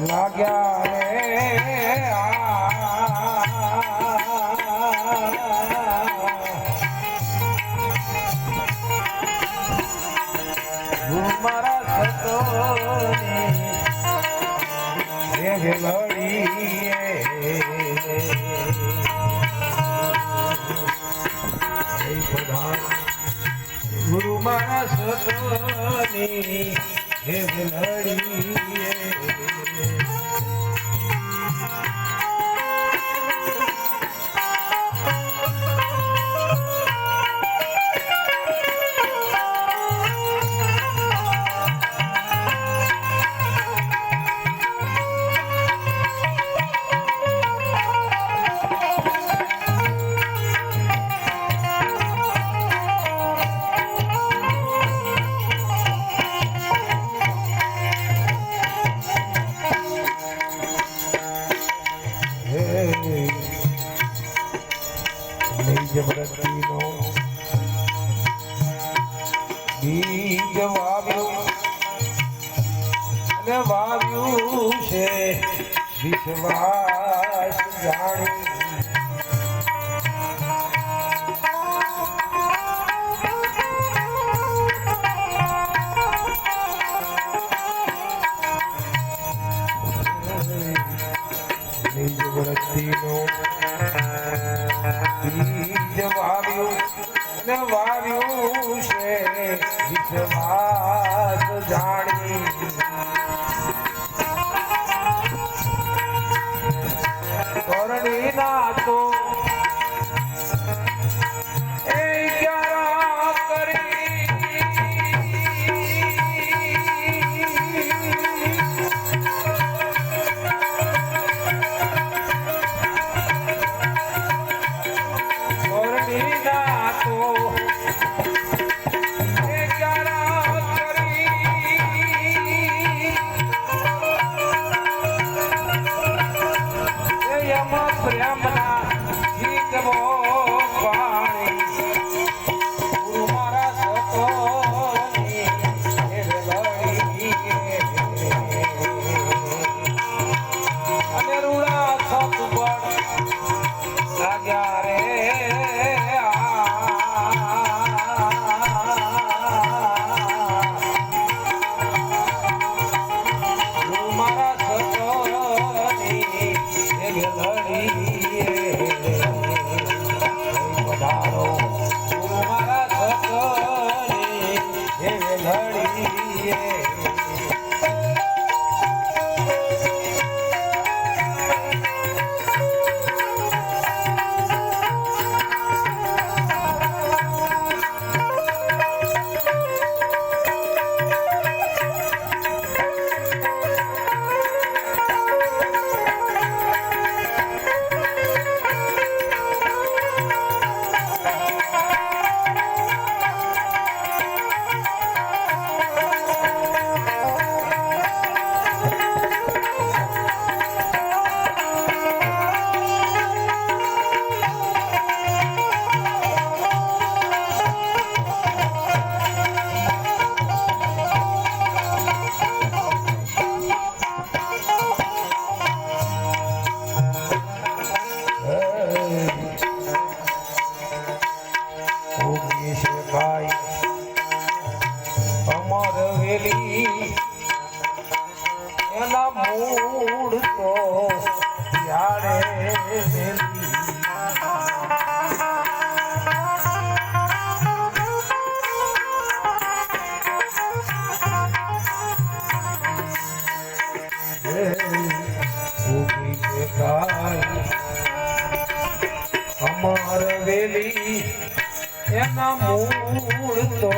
લાગ્યા રે મારા સતો ગુરુ મારા સતોની હે લડી Hari અમર વેલી એના મૂળ તો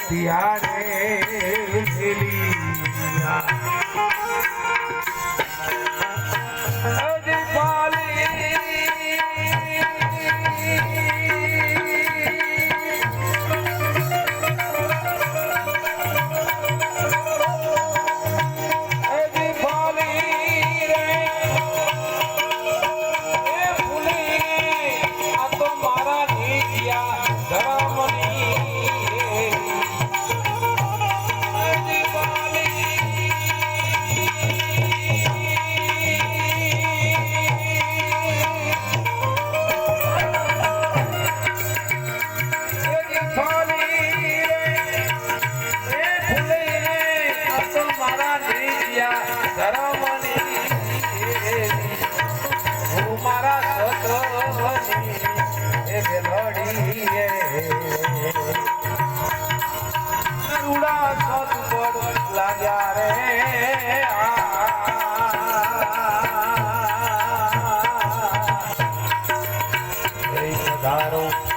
ત્યારે વેલી andaram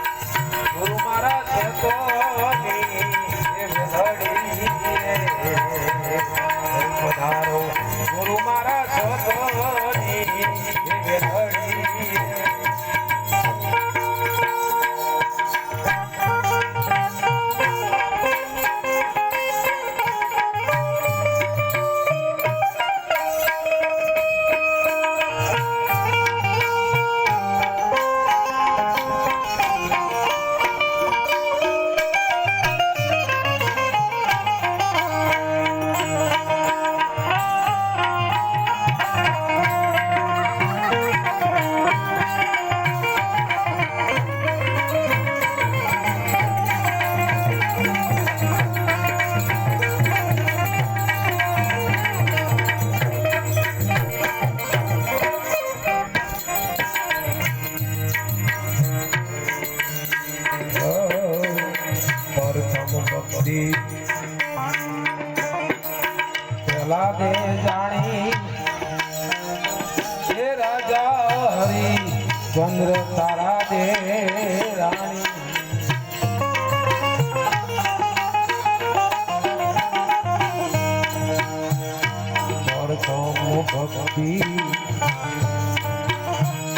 ભક્તિ.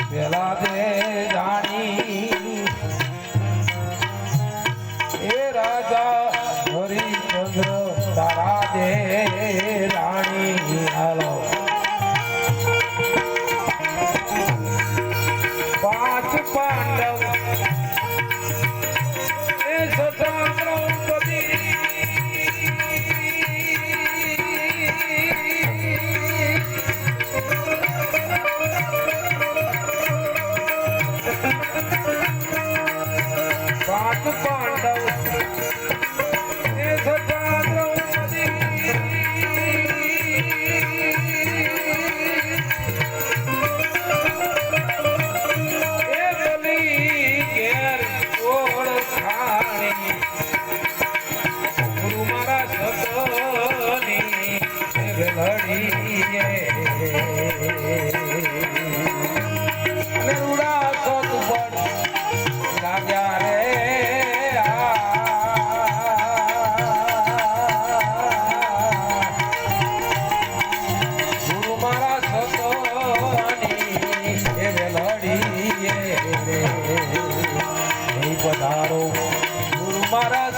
પેલા તે જાણી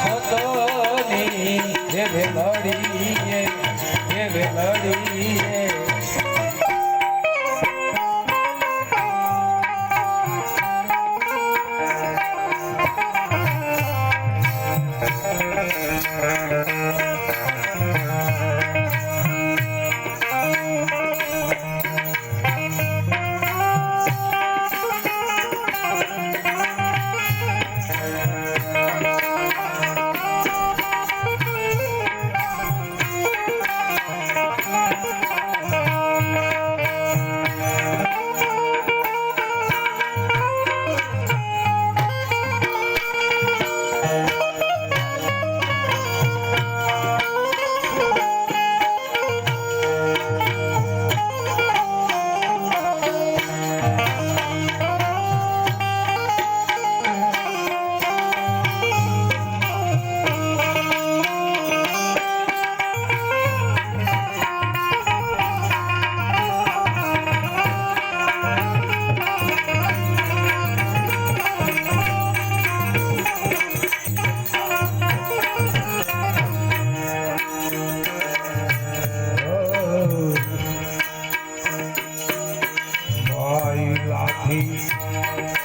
ભક્તોની જે ભેલડીએ જે ભેલડીએ a rise.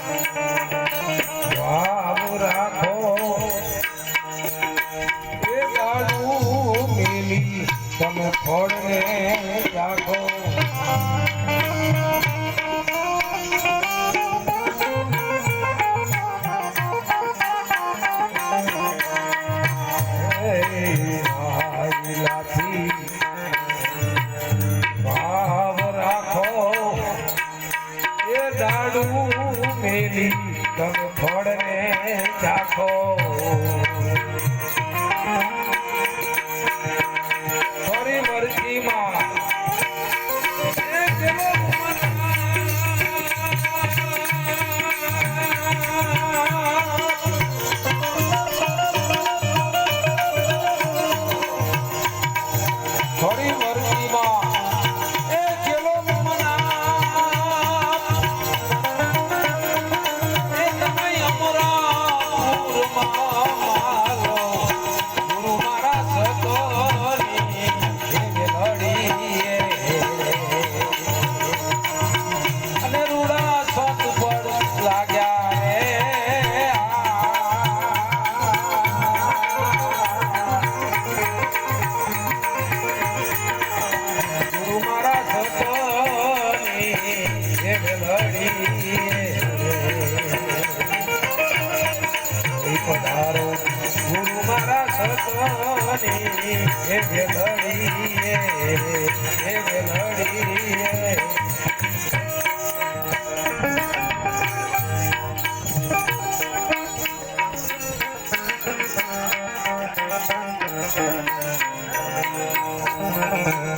તું મેલી ગમ ફળને ચાખો. Thank you.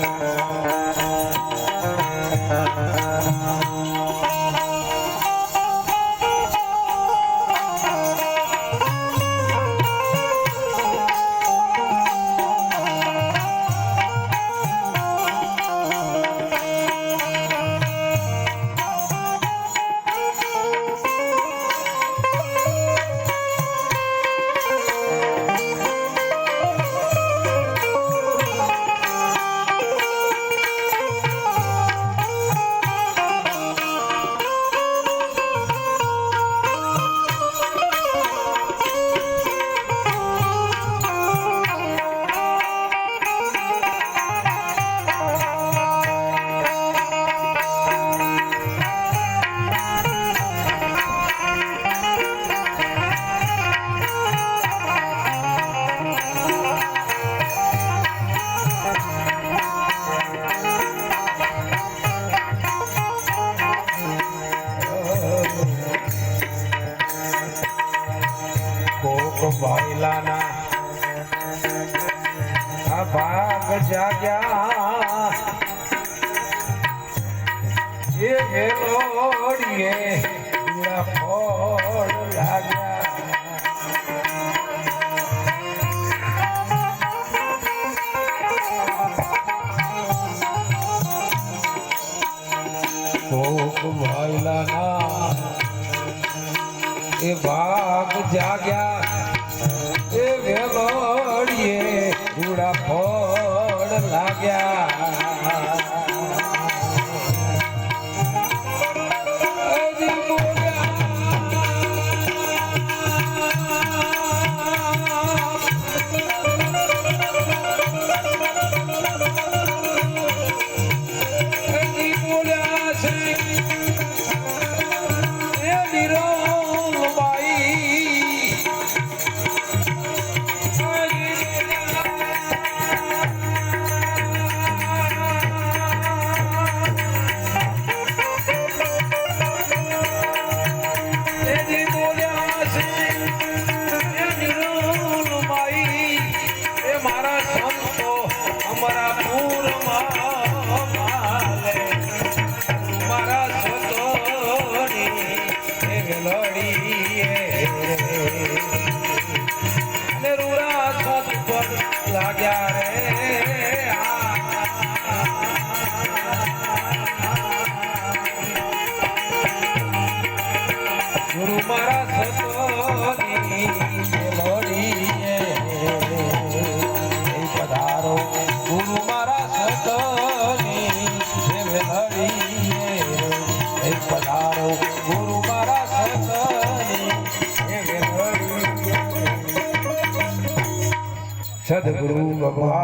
blah blah.